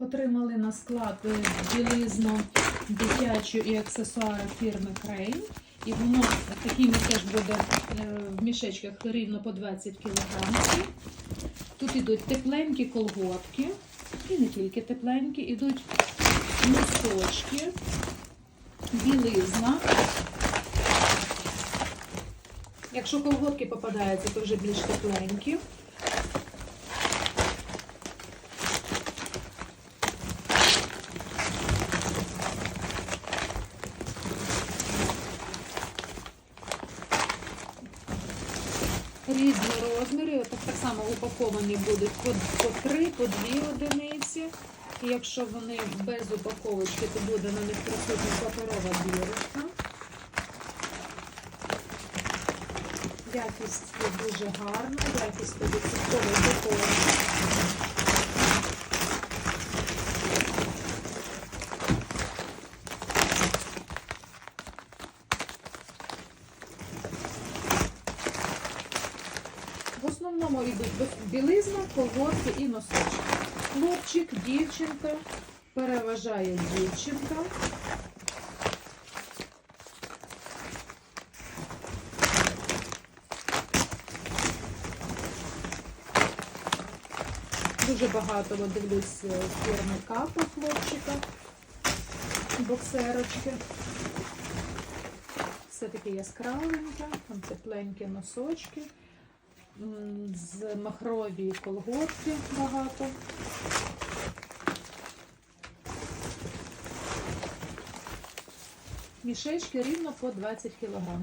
Отримали на склад е, білизну дитячу і аксесуари фірми Crane. І воно такий теж буде е, в мішечках рівно по 20 кг. Тут ідуть тепленькі колготки, і не тільки тепленькі, ідуть носочки, білизна. Якщо колготки попадаються, то вже більш тепленькі. Різні розміри, От так само упаковані будуть по, 3, по 2 одиниці. І якщо вони без упаковочки, то буде на них присутня паперова бірочка. Якість дуже гарна, якість 100% готова. В основному йдуть білизна, колготки і носочки. Хлопчик, дівчинка, переважає дівчинка. Дуже багато дивлюсь е, фірми капа хлопчика, боксерочки. Все таке яскравеньке, там тепленькі носочки, з махрові колготки багато. Мішечки рівно по 20 кг.